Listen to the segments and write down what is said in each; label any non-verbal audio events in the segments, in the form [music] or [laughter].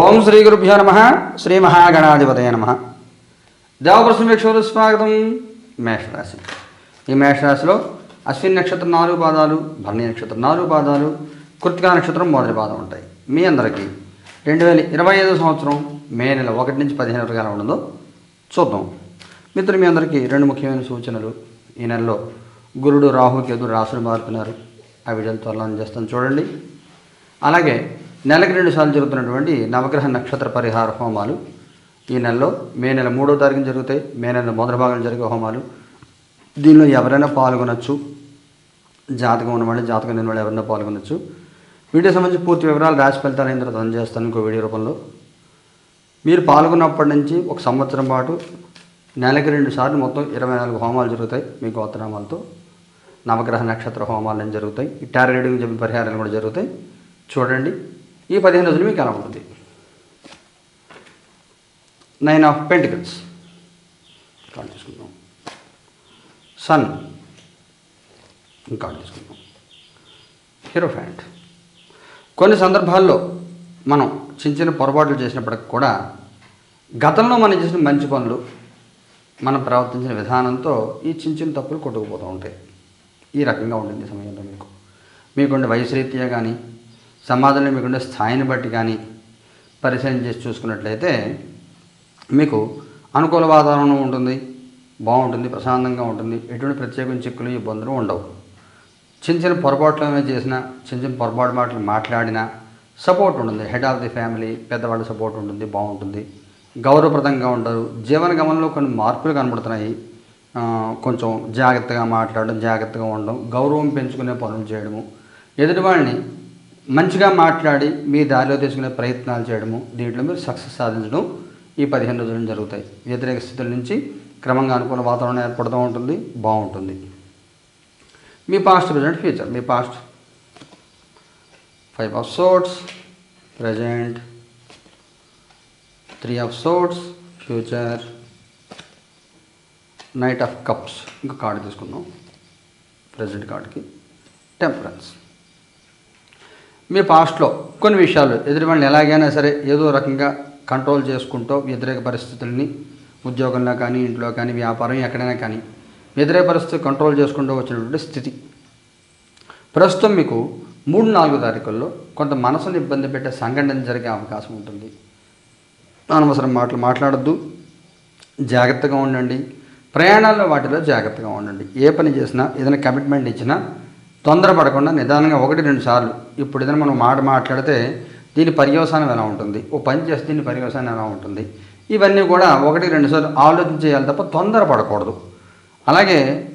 ఓం శ్రీ గురుభ్యో నమ శ్రీ మహాగణాధిపతయ నమ. దేవప్రశ్న వీక్షకులు స్వాగతం మేషరాశి. ఈ మేషరాశిలో అశ్విన్ నక్షత్రం నాలుగు పాదాలు భరణి నక్షత్రం నాలుగు పాదాలు కృతికా నక్షత్రం మొదటి పాదం ఉంటాయి. మీ అందరికీ రెండు వేల ఇరవై ఐదు సంవత్సరం మే నెల ఒకటి నుంచి పదిహేను వరకు ఎలా ఉండదో చూద్దాం. మిత్రులు మీ అందరికీ రెండు ముఖ్యమైన సూచనలు. ఈ నెలలో గురుడు రాహు కేతు రాసులు మారుతున్నారు. ఆ వీడియోలు త్వరలో చేస్తాను చూడండి. అలాగే నెలకు రెండు సార్లు జరుగుతున్నటువంటి నవగ్రహ నక్షత్ర పరిహార హోమాలు. ఈ నెలలో మే నెల మూడో తారీఖున జరుగుతాయి. మే నెల మొదటి భాగం జరిగే హోమాలు. దీనిలో ఎవరైనా పాల్గొనొచ్చు. జాతకం ఉన్నవాళ్ళు జాతకం లేని వాళ్ళు ఎవరైనా పాల్గొనొచ్చు. వీటికి సంబంధించి పూర్తి వివరాలు రాసి ఫలితాలు అయిన తర్వాత అందజేస్తాను ఇంకో వీడియో రూపంలో. మీరు పాల్గొన్నప్పటి నుంచి ఒక సంవత్సరం పాటు నెలకి రెండు సార్లు మొత్తం ఇరవై నాలుగు హోమాలు జరుగుతాయి మీ గోత్రనామాలతో. నవగ్రహ నక్షత్ర హోమాలు జరుగుతాయి. ఈ రీడింగ్ చెప్పిన పరిహారాలు కూడా జరుగుతాయి. చూడండి. ఈ పదిహేను రోజులు మీకు ఎలా ఉంటుంది? నైన్ ఆఫ్ పెంటికల్స్ కార్డు తీసుకుందాం. సన్ కార్డు తీసుకుందాం. హీరో ఫ్యాంట్ కొన్ని సందర్భాల్లో మనం చిన్న చిన్న పొరపాట్లు చేసినప్పటికి కూడా గతంలో మనం చేసిన మంచి పనులు మనం ప్రవర్తించిన విధానంతో ఈ చిన్న చిన్న తప్పులు కొట్టుకుపోతూ ఉంటాయి. ఈ రకంగా ఉంటుంది సమయంలో మీకు. మీకుండే వయసు రీత్యా కానీ సమాజంలో మీకుండే స్థాయిని బట్టి కానీ పరిశీలన చేసి చూసుకున్నట్లయితే మీకు అనుకూల వాతావరణం ఉంటుంది బాగుంటుంది ప్రశాంతంగా ఉంటుంది. ఎటువంటి ప్రత్యేకమైన చిక్కులు ఇబ్బందులు ఉండవు. చిన్న చిన్న పొరపాట్లు ఏమైనా చేసినా చిన్న చిన్న పొరపాటు మాటలు మాట్లాడినా సపోర్ట్ ఉంటుంది. హెడ్ ఆఫ్ ది ఫ్యామిలీ పెద్దవాళ్ళ సపోర్ట్ ఉంటుంది బాగుంటుంది. గౌరవప్రదంగా ఉంటారు. జీవన గమనంలో కొన్ని మార్పులు కనబడుతున్నాయి. కొంచెం జాగ్రత్తగా మాట్లాడడం జాగ్రత్తగా ఉండడం గౌరవం పెంచుకునే పనులు చేయడము ఎదుటి వాళ్ళని మంచిగా మాట్లాడి మీ దారిలో తీసుకునే ప్రయత్నాలు చేయడము దీంట్లో మీరు సక్సెస్ సాధించడం ఈ పదిహేను రోజులు జరుగుతాయి. వ్యతిరేక స్థితుల నుంచి క్రమంగా అనుకూల వాతావరణం ఏర్పడుతూ ఉంటుంది బాగుంటుంది. మీ past present future me past five of swords present three of swords future knight of cups ఇంకా కార్డు తీసుకున్నాం ప్రజెంట్ కార్డుకి టెంపరెన్స్ మీ పాస్ట్లో కొన్ని విషయాలు ఎదుటి వాళ్ళని ఎలాగైనా సరే ఏదో రకంగా కంట్రోల్ చేసుకుంటూ వ్యతిరేక పరిస్థితుల్ని ఉద్యోగంలో కానీ ఇంట్లో కానీ వ్యాపారం ఎక్కడైనా కానీ వ్యతిరేక పరిస్థితి కంట్రోల్ చేసుకుంటూ వచ్చినటువంటి స్థితి. ప్రస్తుతం మీకు మూడు నాలుగు తారీఖుల్లో కొంత మనసును ఇబ్బంది పెట్టే సంఘటన జరిగే అవకాశం ఉంటుంది. అనవసరం మాటలు మాట్లాడద్దు. జాగ్రత్తగా ఉండండి. ప్రయాణాల్లో వాటిలో జాగ్రత్తగా ఉండండి. ఏ పని చేసినా ఏదైనా కమిట్మెంట్ ఇచ్చినా తొందరపడకుండా నిదానంగా ఒకటి రెండు సార్లు ఇప్పుడు ఏదైనా మనం మాట మాట్లాడితే దీని పర్యవసానం ఎలా ఉంటుంది? ఓ పని చేస్తే దీని పర్యవసానం ఎలా ఉంటుంది? ఇవన్నీ కూడా ఒకటి రెండు సార్లు ఆలోచన చేయాలి తప్ప తొందరపడకూడదు. అలాగే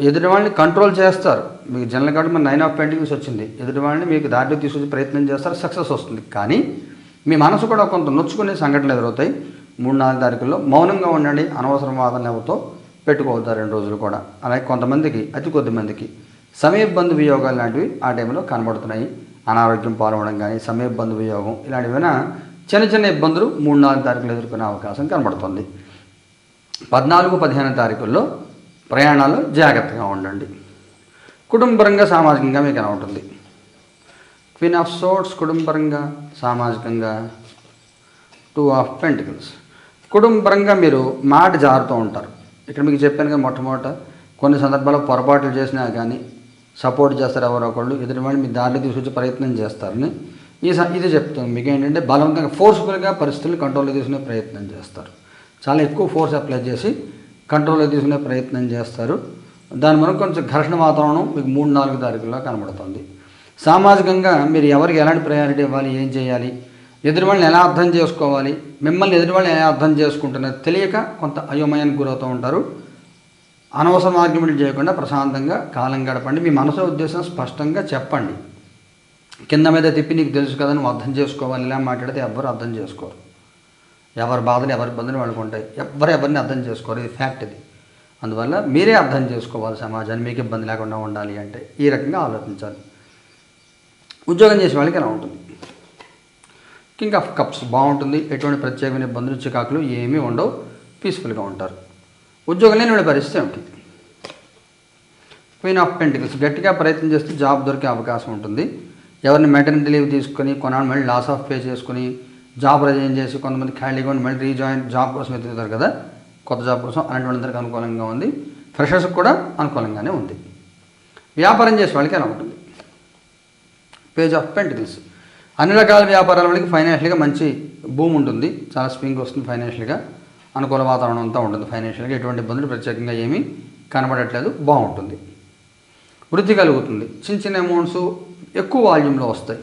ఎదుటి వాళ్ళని కంట్రోల్ చేస్తారు. మీకు జనరల్ కాబట్టి మన నైన్ ఆఫ్ పెయింటింగ్స్ వచ్చింది. ఎదుటి వాళ్ళని మీకు దారిలో తీసుకొచ్చే ప్రయత్నం చేస్తారు. సక్సెస్ వస్తుంది. కానీ మీ మనసు కూడా కొంత నొచ్చుకునే సంఘటనలు ఎదురవుతాయి. మూడు నాలుగు తారీఖుల్లో మౌనంగా ఉండండి. అనవసరం వాదన ఎవరితో పెట్టుకోవద్దు రెండు రోజులు కూడా. అలాగే కొంతమందికి అతి కొద్ది సమయబంధు బంధు వియోగాలు లాంటివి ఆ టైంలో కనబడుతున్నాయి. అనారోగ్యం పాల్గొనడం కానీ సమయబంధు వియోగం ఇలాంటివైనా చిన్న చిన్న ఇబ్బందులు మూడు నాలుగు తారీఖులు ఎదుర్కొనే అవకాశం కనబడుతుంది. పద్నాలుగు పదిహేను తారీఖుల్లో ప్రయాణాలు జాగ్రత్తగా ఉండండి. కుటుంబరంగా సామాజికంగా మీకు ఎలా ఉంటుంది క్వీన్ ఆఫ్ సోట్స్ కుటుంబరంగా సామాజికంగా టూ ఆఫ్ పెంటికల్స్. కుటుంబరంగా మీరు మాట జారుతూ ఉంటారు. ఇక్కడ మీకు చెప్పాను కదా మొట్టమొదట కొన్ని సందర్భాల్లో పొరపాట్లు చేసినా కానీ సపోర్ట్ చేస్తారు ఎవరో ఒకళ్ళు. ఎదుటి వాళ్ళు మీ దారిలో తీసుకొచ్చే ప్రయత్నం చేస్తారని ఈ స ఇది చెప్తాను మీకు ఏంటంటే బలవంతంగా ఫోర్స్ఫుల్గా పరిస్థితులు కంట్రోల్లో తీసుకునే ప్రయత్నం చేస్తారు. చాలా ఎక్కువ ఫోర్స్ అప్లై చేసి కంట్రోల్లో తీసుకునే ప్రయత్నం చేస్తారు. దాని మనం కొంచెం ఘర్షణ వాతావరణం మీకు మూడు నాలుగు తారీఖుల్లో కనబడుతుంది. సామాజికంగా మీరు ఎవరికి ఎలాంటి ప్రయారిటీ ఇవ్వాలి ఏం చేయాలి ఎదురు వాళ్ళని ఎలా అర్థం చేసుకోవాలి మిమ్మల్ని ఎదురు వాళ్ళని ఎలా అర్థం చేసుకుంటున్నారు తెలియక కొంత అయోమయానికి గురవుతూ ఉంటారు. అనవసరం ఆర్గ్యుమెంట్ చేయకుండా ప్రశాంతంగా కాలం గడపండి. మీ మనసు ఉద్దేశం స్పష్టంగా చెప్పండి. కింద మీద తిప్పి నీకు తెలుసు కదా నువ్వు అర్థం చేసుకోవాలి. ఇలా మాట్లాడితే ఎవ్వరు అర్థం చేసుకోరు. ఎవరి బాధలు ఎవరి ఇబ్బందులు వాళ్ళకు ఉంటాయి. ఎవరు ఎవరిని అర్థం చేసుకోరు. ఇది ఫ్యాక్ట్ ఇది. అందువల్ల మీరే అర్థం చేసుకోవాలి సమాజాన్ని. మీకు ఇబ్బంది లేకుండా ఉండాలి అంటే ఈ రకంగా ఆలోచించాలి. ఉద్యోగం చేసే వాళ్ళకి ఎలా ఉంటుంది? కింగ్ ఆఫ్ కప్స్ బాగుంటుంది. ఎటువంటి ప్రత్యేకమైన ఇబ్బందులు చికాకులు ఏమీ ఉండవు. పీస్ఫుల్గా ఉంటారు. ఉద్యోగం లేని వాళ్ళ పరిస్థితి ఏమిటి? క్వీన్ ఆఫ్ పెంటికల్స్ గట్టిగా ప్రయత్నం చేస్తే జాబ్ దొరికే అవకాశం ఉంటుంది. ఎవరిని మెటర్నిటీ లీవ్ తీసుకొని కొనాలి మళ్ళీ లాస్ ఆఫ్ పే చేసుకొని జాబ్ రిజైన్ చేసి కొంతమంది ఖాళీగా ఉండి మళ్ళీ రీజాయిన్ జాబ్ కోసం ఎదుగుతారు కదా? కొత్త జాబ్ కోసం అలాంటి అనుకూలంగా ఉంది. ఫ్రెషర్స్కి కూడా అనుకూలంగానే ఉంది. వ్యాపారం చేసే వాళ్ళకి ఎలా ఉంటుంది? పేజ్ ఆఫ్ పెంటికల్స్ అన్ని రకాల వ్యాపారాల వాళ్ళకి ఫైనాన్షియల్గా మంచి భూమి ఉంటుంది. చాలా స్వింగ్ వస్తుంది ఫైనాన్షియల్గా అనుకూల వాతావరణం అంతా ఉంటుంది ఫైనాన్షియల్గా ఎటువంటి ఇబ్బందులు ప్రత్యేకంగా ఏమీ కనబడట్లేదు. బాగుంటుంది. వృద్ధి కలుగుతుంది. చిన్న చిన్న అమౌంట్స్ ఎక్కువ వాల్యూమ్లో వస్తాయి.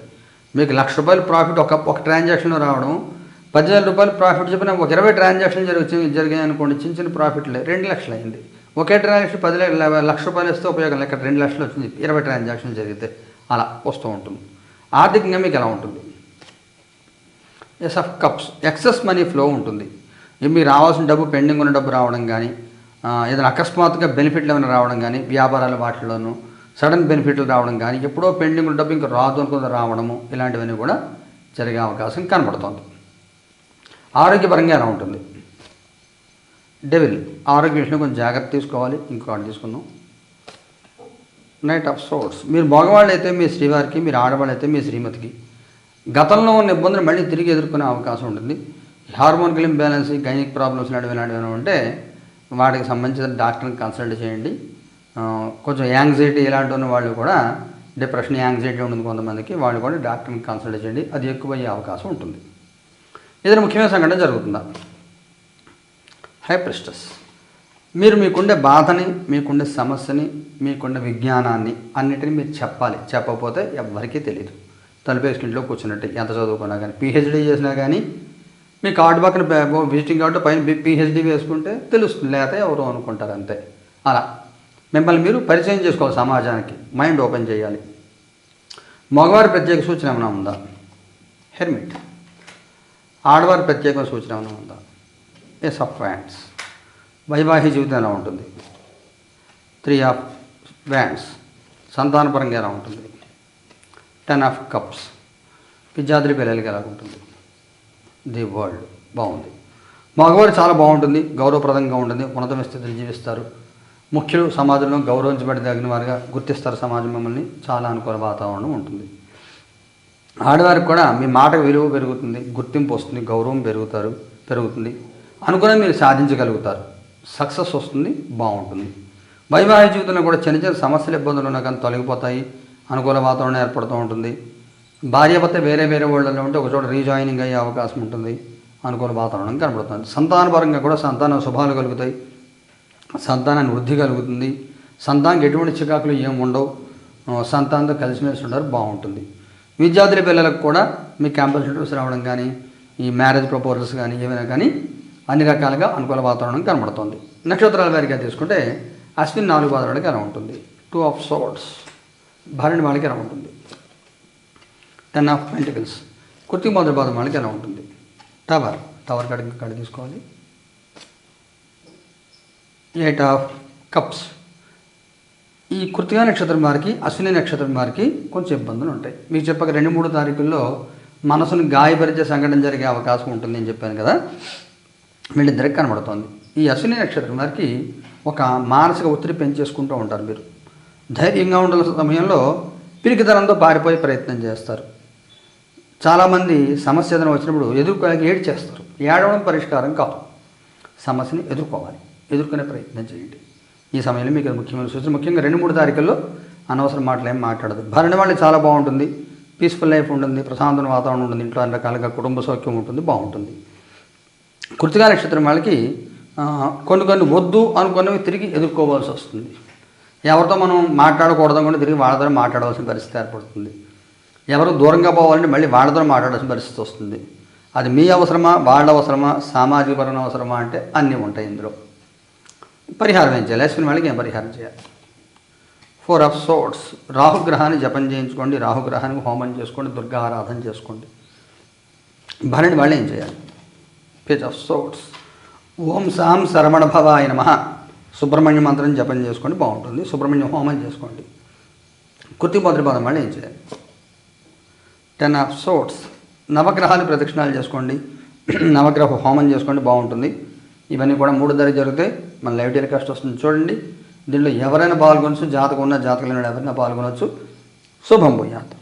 మీకు లక్ష రూపాయలు ప్రాఫిట్ ఒక ఒక ట్రాన్సాక్షన్లో రావడం పదివేల రూపాయలు ప్రాఫిట్ చెప్పిన ఒక ఇరవై ట్రాన్సాక్షన్ జరిగి జరిగాయి అనుకోండి చిన్న చిన్న ప్రాఫిట్లే రెండు లక్షలు అయింది. ఒకే ట్రాన్సాక్షన్ పది లక్ష- లక్ష రూపాయలు ఇస్తే ఉపయోగం లేక రెండు లక్షలు వచ్చింది ఇరవై ట్రాన్సాక్షన్ జరిగితే అలా వస్తూ ఉంటుంది. ఆర్థికంగా మీకు ఎలా ఉంటుంది? Ace of cups excess money flow ఉంటుంది. మీకు రావాల్సిన డబ్బు పెండింగ్ ఉన్న డబ్బు రావడం కానీ ఏదైనా అకస్మాత్తుగా బెనిఫిట్లు ఏమైనా రావడం కానీ వ్యాపారాల వాటిల్లోనూ సడన్ బెనిఫిట్లు రావడం కానీ ఎప్పుడో పెండింగ్ ఉన్న డబ్బు ఇంకా రాదు అనుకున్న రావడము ఇలాంటివన్నీ కూడా జరిగే అవకాశం కనబడుతోంది. ఆరోగ్యపరంగా ఎలా ఉంటుంది? డెవిల్ ఆరోగ్య విషయంలో కొంచెం జాగ్రత్త తీసుకోవాలి. ఇంకొకటి తీసుకుందాం. నైట్ ఆఫ్ సోర్ట్స్ మీరు మగవాళ్ళు అయితే మీ శ్రీవారికి మీరు ఆడవాళ్ళు అయితే మీ శ్రీమతికి గతంలో ఉన్న ఇబ్బందులు మళ్ళీ తిరిగి ఎదుర్కొనే అవకాశం ఉంటుంది. హార్మోనికల్ ఇంబ్యాలెన్స్ గైనిక్ ప్రాబ్లమ్స్ లాంటివి లాంటివి ఏమైనా ఉంటే వాటికి సంబంధించిన డాక్టర్ని కన్సల్ట్ చేయండి. కొంచెం యాంగ్జైటీ ఇలాంటి ఉన్న వాళ్ళు కూడా డిప్రెషన్ యాంగ్జైటీ ఉంటుంది కొంతమందికి వాళ్ళు కూడా డాక్టర్ని కన్సల్ట్ చేయండి. అది ఎక్కువ అయ్యే అవకాశం ఉంటుంది. ఏదైనా ముఖ్యమైన సంఘటన జరుగుతుందా? హైప్రిస్టస్. మీరు మీకుండే బాధని మీకుండే సమస్యని మీకుండే విజ్ఞానాన్ని అన్నిటిని మీరు చెప్పాలి. చెప్పకపోతే ఎవరికీ తెలియదు తలుపేసుకు ఇంట్లో కూర్చున్నట్టు. ఎంత చదువుకున్నా కానీ పిహెచ్డీ చేసినా కానీ మీ కార్డు పక్కన విజిటింగ్ కార్డు పైన పిహెచ్డి వేసుకుంటే తెలుస్తుంది లేకపోతే ఎవరో అనుకుంటారు అంతే. అలా. మిమ్మల్ని మీరు పరిచయం చేసుకోవాలి సమాజానికి. మైండ్ ఓపెన్ చేయాలి. మగవారి ప్రత్యేక సూచన ఏమైనా ఉందా? హెర్మిట్. ఆడవారి ప్రత్యేక సూచన ఏమైనా ఉందా? ఎస్ ఆఫ్ వ్యాండ్స్ వైవాహిక జీవితం ఎలా ఉంటుంది? త్రీ ఆఫ్ వ్యాండ్స్ సంతానపరంగా ఎలా ఉంటుంది? టెన్ ఆఫ్ కప్స్ విద్యార్థుల పిల్లలకి ఎలా ఉంటుంది? The world. బాగుంది. మగవాడు చాలా బాగుంటుంది గౌరవప్రదంగా ఉంటుంది ఉన్నతమైన స్థితిని జీవిస్తారు. ముఖ్యులు సమాజంలో గౌరవించబడదగిన వారుగా గుర్తిస్తారు సమాజం మిమ్మల్ని. చాలా అనుకూల వాతావరణం ఉంటుంది. ఆడవారికి కూడా మీ మాటకు విలువ పెరుగుతుంది గుర్తింపు వస్తుంది గౌరవం పెరుగుతారు పెరుగుతుంది. అనుకున్న మీరు సాధించగలుగుతారు. సక్సెస్ వస్తుంది బాగుంటుంది. వైవాహిక జీవితంలో కూడా చిన్న చిన్న సమస్యలు ఇబ్బందులు ఉన్నా కానీ తొలగిపోతాయి. అనుకూల వాతావరణం ఏర్పడుతూ ఉంటుంది. భార్యాభర్త వేరే వేరే వాళ్ళలో ఉంటే ఒకచోట రీజాయినింగ్ అయ్యే అవకాశం ఉంటుంది అనుకూల వాతావరణం కనబడుతుంది. సంతానపరంగా కూడా సంతాన శుభాలు కలుగుతాయి. సంతానాన్ని వృద్ధి కలుగుతుంది. సంతానికి ఎటువంటి చికాకులు ఏమి ఉండవు. సంతానంతో కలిసిమెలిసి ఉండరు బాగుంటుంది. విద్యార్థుల పిల్లలకు కూడా మీ క్యాంపస్ ఇంటర్వ్యూస్ రావడం కానీ ఈ మ్యారేజ్ ప్రపోజల్స్ కానీ ఏమైనా కానీ అన్ని రకాలుగా అనుకూల వాతావరణం కనబడుతుంది. నక్షత్రాల వారిగా తీసుకుంటే అశ్విన్ నాలుగు పాదాలకి ఎలా ఉంటుంది. టూ ఆఫ్ సోర్ట్స్ భరణి వాళ్ళకి ఎలా ఉంటుంది. Ten of pentacles. కుర్తి మొదటి పాదం వాళ్ళకి ఎలా ఉంటుంది. టవర్ టవర్ కాడ కాడ తీసుకోవాలి. ఎయిట్ ఆఫ్ కప్స్ ఈ కృతిగా నక్షత్రం వారికి అశ్విని నక్షత్రం వారికి కొంచెం ఇబ్బందులు ఉంటాయి. మీకు చెప్పక రెండు మూడు తారీఖుల్లో మనసును గాయపరిచే సంఘటన జరిగే అవకాశం ఉంటుంది అని చెప్పాను కదా. వీళ్ళిద్దరికి కనబడుతోంది. ఈ అశ్విని నక్షత్రం వారికి ఒక మానసిక ఒత్తిడి పెంచేసుకుంటూ ఉంటారు మీరు. ధైర్యంగా ఉండాల్సిన సమయంలో పిరికితనంతో పారిపోయే ప్రయత్నం చేస్తారు. చాలామంది సమస్య ఏదైనా వచ్చినప్పుడు ఎదుర్కోలేక ఏడు చేస్తారు. ఏడవడం పరిష్కారం కాదు. సమస్యని ఎదుర్కోవాలి. ఎదుర్కొనే ప్రయత్నం చేయండి. ఈ సమయంలో మీకు ముఖ్యమైన సూచన ముఖ్యంగా రెండు మూడు తారీఖుల్లో అనవసరం మాటలు ఏం మాట్లాడదు. భరణి వాళ్ళకి చాలా బాగుంటుంది. పీస్ఫుల్ లైఫ్ ఉంటుంది ప్రశాంతమైన వాతావరణం ఉంటుంది ఇంట్లో అన్ని రకాలుగా కుటుంబ సౌఖ్యం ఉంటుంది బాగుంటుంది. కృతిగా నక్షత్రం వాళ్ళకి కొన్ని కొన్ని వద్దు అనుకున్నవి తిరిగి ఎదుర్కోవాల్సి వస్తుంది. ఎవరితో మనం మాట్లాడకూడదు అనుకుంటే తిరిగి వాళ్ళతో మాట్లాడవలసిన పరిస్థితి ఏర్పడుతుంది. ఎవరు దూరంగా పోవాలంటే మళ్ళీ వాళ్ళతో మాట్లాడాల్సిన పరిస్థితి వస్తుంది. అది మీ అవసరమా వాళ్ళ అవసరమా సామాజిక పరమైన అవసరమా అంటే అన్నీ ఉంటాయి ఇందులో. పరిహారం ఏం చేయాలి? అశ్విని వాళ్ళకి ఏం పరిహారం చేయాలి? ఫోర్ ఆఫ్ సోట్స్ రాహుగ్రహాన్ని జపం చేయించుకోండి రాహుగ్రహానికి హోమం చేసుకోండి దుర్గా ఆరాధన చేసుకోండి. భరణి వాళ్ళు ఏం చేయాలి? పేజ్ ఆఫ్ సోర్ట్స్ ఓం సాం శరవణ భవాయ నమ. సుబ్రహ్మణ్య మంత్రం జపం చేసుకోండి బాగుంటుంది. సుబ్రహ్మణ్య హోమం చేసుకోండి. కృతి మొదటి పదం వాళ్ళు ఏం చేయాలి? టెన్ ఆఫ్ సోట్స్ నవగ్రహాలు ప్రదక్షిణాలు చేసుకోండి. [clears throat] నవగ్రహ హోమం చేసుకోండి బాగుంటుంది. ఇవన్నీ కూడా మూడు ధర జరిగితే మన లైవ్ టెలికాస్ట్ వస్తుంది చూడండి. దీనిలో ఎవరైనా పాల్గొనవచ్చు జాతకం ఉన్న జాతకం లేని ఎవరైనా పాల్గొనవచ్చు శుభం పోయాత్